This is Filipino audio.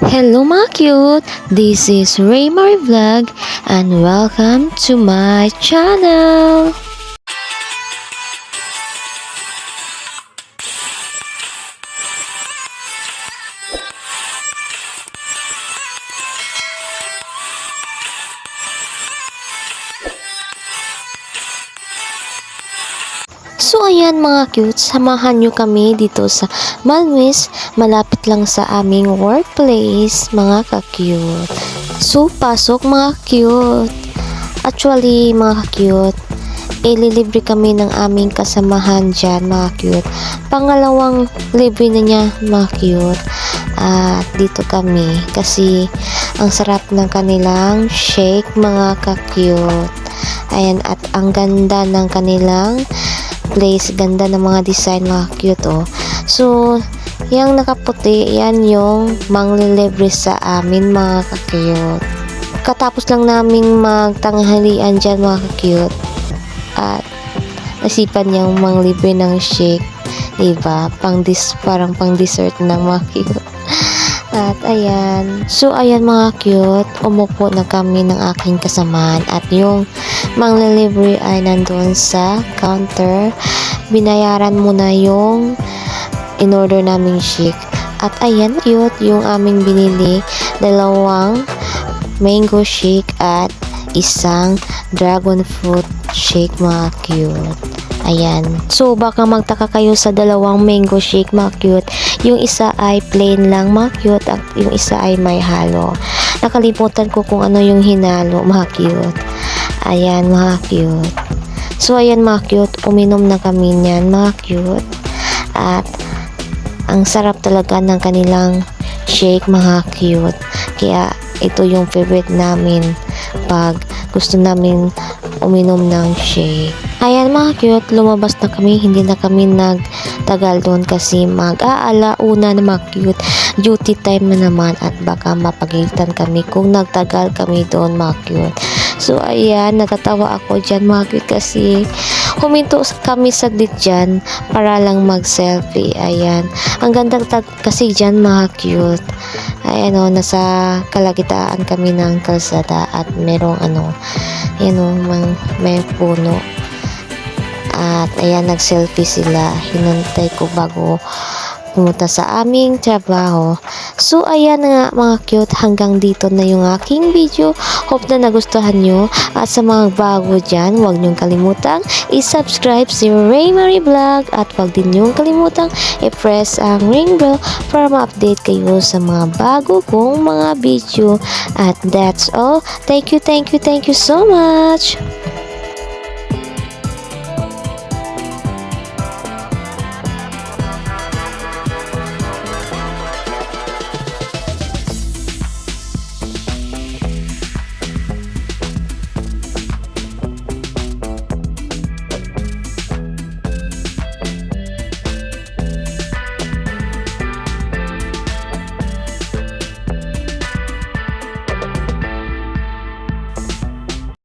Hello mga cute! This is Raymar Vlog and welcome to my channel! So ayan mga cute, samahan nyo kami dito sa Malmis, malapit lang sa aming workplace, mga ka-cute. So pasok mga cute. Actually mga ka-cute, ililibre kami ng aming kasamahan dyan mga cute. Pangalawang libre na niya mga cute. At dito kami kasi ang sarap ng kanilang shake mga ka-cute. Ayan, at ang ganda ng kanilang place. Ganda ng mga design, mga cute, oh. So, yung nakaputi, yan yung manglilibre sa amin, mga ka-cute. Katapos lang naming magtanghalian dyan, mga ka-cute. At, nasipan niyang manglibre ng shake. Diba? Pang dis, parang pang dessert ng mga cute. At ayan. So ayan mga cute, umupo na kami ng aking kasamaan at yung manglilibre ay nandun sa counter. Binayaran mo na yung in-order naming shake. At ayan cute yung aming binili. Dalawang mango shake at isang dragon fruit shake mga cute. Ayan. So, baka magtaka kayo sa dalawang mango shake, mga cute. Yung isa ay plain lang, mga cute. At yung isa ay may halo. Nakalimutan ko kung ano yung hinalo, mga cute. Ayan, mga cute. So, ayan, mga cute. Uminom na kami niyan, mga cute. At, ang sarap talaga ng kanilang shake, mga cute. Kaya, ito yung favorite namin pag gusto namin uminom ng shake. Ayan mga cute, lumabas na kami, hindi na kami nagtagal doon kasi mag-aala una na mga cute. Duty time na naman at baka mapagalitan kami kung nagtagal kami doon mga cute. So ayan, natatawa ako dyan mga cute kasi huminto kami saglit dyan para lang mag-selfie. Ayan, ang ganda kasi dyan mga cute. Ayan o, nasa kalagitaan kami ng kalsada at merong ano, yan o, mang- may puno. At ayan, nag-selfie sila. Hinantay ko bago pumunta sa aming trabaho. So, ayan na nga mga cute. Hanggang dito na yung aking video. Hope na nagustuhan nyo. At sa mga bago dyan, huwag nyong kalimutang i-subscribe si Ray Marie Vlog. At huwag din nyong kalimutang i-press ang ring bell para ma-update kayo sa mga bago kong mga video. At that's all. Thank you, thank you, thank you so much.